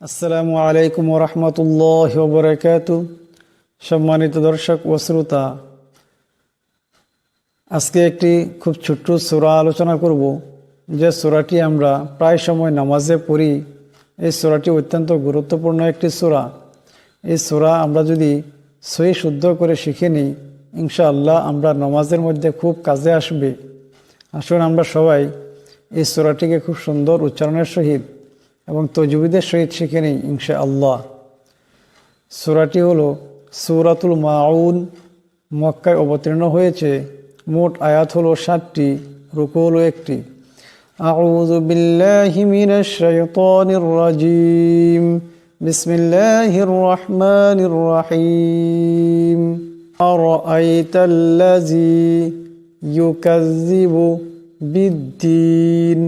আসসালামু আলাইকুম রহমতুল্লাহ বরকাত সম্মানিত দর্শক ও শ্রোতা, আজকে একটি খুব ছোট্ট সোরা আলোচনা করব। যে সোরাটি আমরা প্রায় সময় নামাজে পড়ি, এই সোরাটি অত্যন্ত গুরুত্বপূর্ণ একটি সোরা। এই সোরা আমরা যদি সই শুদ্ধ করে শিখে নিই, ইনশাআল্লাহ আমরা নামাজের মধ্যে খুব কাজে আসবে। আসুন আমরা সবাই এই সোরাটিকে খুব সুন্দর উচ্চারণের সহিত এবং তজবিদের সহিত শিখে নিই ইনশা আল্লাহ সুরাটি হলো সুরাতুল মাউন মক্কায় অবতীর্ণ হয়েছে মোট আয়াত হলো ষাটটি রুকু হলো একটি أعوذ بالله من الشيطان الرجيم بسم الله الرحمن الرحيم أرأيت الذي يكذب بالدين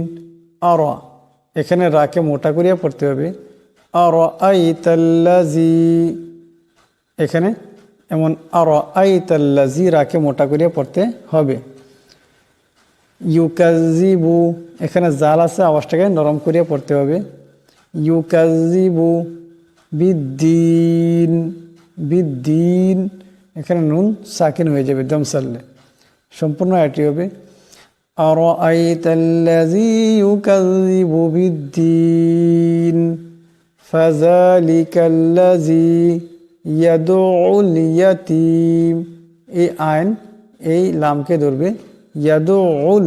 أرى এখানে রাকে মোটা করিয়া পড়তে হবে। আর আই তাল্লাজি এখানে এমন আর আই তাল্লাজি রাকে মোটা করিয়া পড়তে হবে। ইউকাজিবু এখানে জাল আছে, আওয়াজটাকে নরম করিয়া পড়তে হবে। ইউকাজিবু বিদ্দিন বিদ্দিন, এখানে নুন সাকিন হয়ে যাবে দম সাল্লে সম্পূর্ণ এটি হবে أرأيت الذي يكذب بالدين فذلك الذي يدعو اليتيم এই আইন এই লামকে ধরবে ইয়াদুল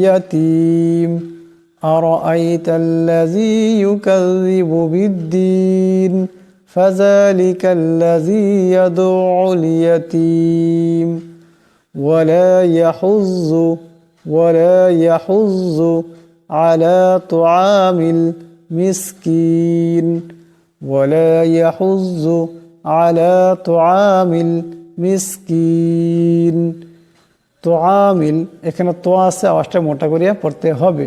ইয়াতিম أرأيت الذي يكذب بالدين فذلك الذي يدعو اليتيم ولا يحض ولا يحض على طعام المسكين ولا يحض على طعام المسكين তোয়ামিল এখানে তো আছে আওয়াজটা মোটা করিয়া পড়তে হবে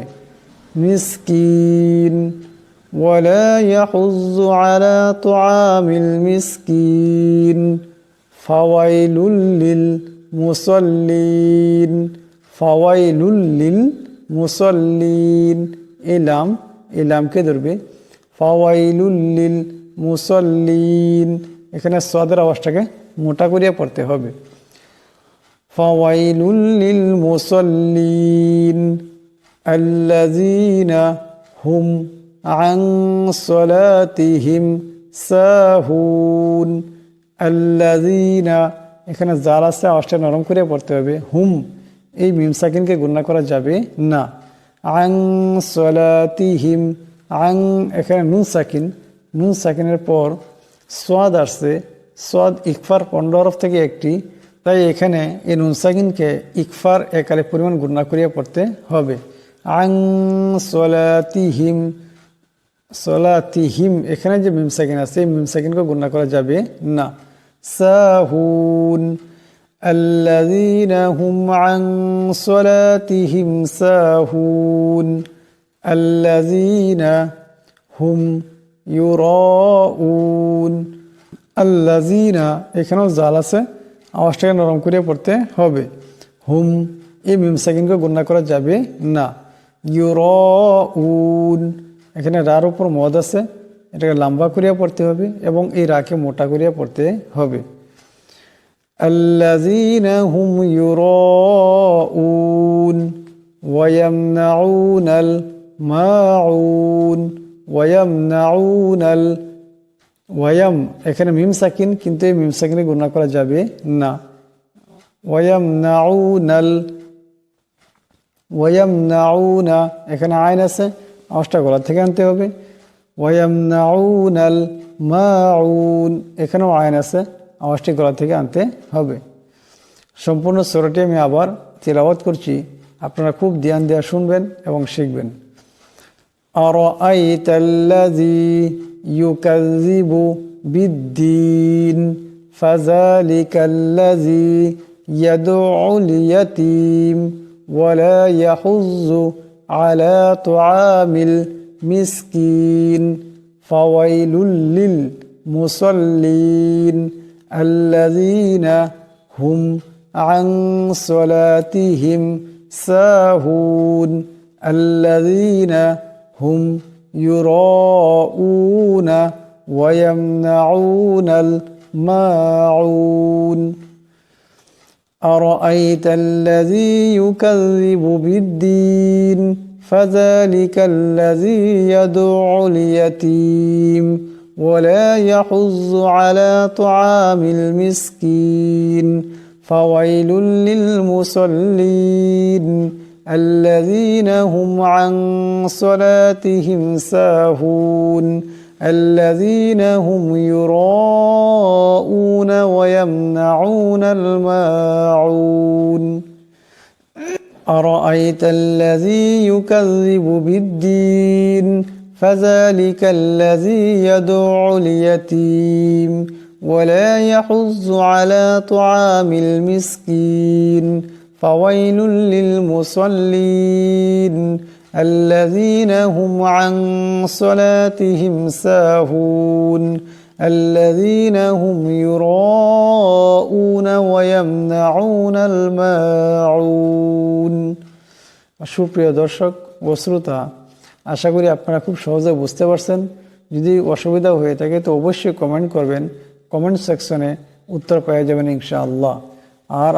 মিসকিন ولا يحض على طعام المسكين فويل للمصلين ফাওয়াইলুল্লিল মুসল্লিন। এলাম এলামকে ধরবে। ফাওয়াইলুল্লিল মুসল্লিন। এখানে সদের আওয়াজটাকে মোটা করিয়া পড়তে হবে। ফাওয়াইলুল্লিল মুসল্লিন আল্লাযীনা হুম আন সলাতিহিম সাহুন। আল্লাযীনা, এখানে জাল আছে আওয়াজটা নরম করে পড়তে হবে। হুম এই মিম সাকিনকে করা যাবে না। আং সলাতিহিম, আং এখানে নুন সাকিন, নুন সাকিনের পর সোয়াদ আসছে। সোয়াদ ইকফার পনেরো হরফ থেকে একটি, তাই এখানে এই নুন সাকিনকে ইকফার একালে পরিমাণ গুণা করিয়া পড়তে হবে। আং সলাতিহিম সলাতিহিম, এখানে যে মিম সাকিন আছে, এই মিম সাকিনকে গুণা করা যাবে না। সাহুন الذين هم عن صلاتهم ساهون الذين هم يراءون الذين এখানেও জাল আছে আওয়াজটাকে নরম করে পড়তে হবে হুম এই মিম সেকেন্ডকে গণ্য করা যাবে না ইউরউন এখানে রার উপর মদ আছে এটাকে লম্বা করিয়া পড়তে হবে এবং এই রাকে মোটা করিয়া পড়তে হবে الذين هم يراءون ويمنعون الماعون ويمنعون ال ওয়াম এখানে মিম সাকিন কিন্তু এই মিম সাকিনে গুণা করা যাবে না ওয়াম নাউনাল ওয়াম নাউনা এখানে আইন আছে আওয়াজটা গলা থেকে আনতে হবে ওয়াম নাউনাল মাউন এখানেও আইন আছে আওয়াজটি গলা থেকে আনতে হবে। সম্পূর্ণ সোরাটি আমি আবার তেলাওয়াত করছি। আপনারা খুব ধ্যান দেওয়া শুনবেন এবং শিখবেন। আর আইতাল্লাজি ইউকাজিবু বিদ্দিন ফাজালিকাল্লাজি ইয়াদুল ইয়াতিম ওয়ালা ইয়াহুজু আলা তুআমিল মিসকিন। ফাওয়াইলুল লিল মুসাল্লিন। الذين هم عن صلاتهم ساهون الذين هم يراءون ويمنعون الماعون. أرأيت الذي يكذب بالدين؟ فذلك الذي يدعو اليتيم. ولا يحض على طعام المسكين. فويل للمصلين الذين هم عن صلاتهم ساهون الذين هم يراءون ويمنعون الماعون. أرأيت الذي يكذب بالدين؟ فذلك الذي يدعو اليتيم ولا يحض على طعام المسكين فويل للمصلين الذين هم عن صلاتهم ساهون الذين هم يراءون ويمنعون الماعون সুপ্রিয় দর্শক ও শ্রোতা আশা করি আপনারা খুব সহজে বুঝতে পারছেন। যদি অসুবিধা হয়ে থাকে তো অবশ্যই কমেন্ট করবেন। কমেন্ট সেকশনে উত্তর পেয়ে যাবেন ইনশাআল্লাহ। আর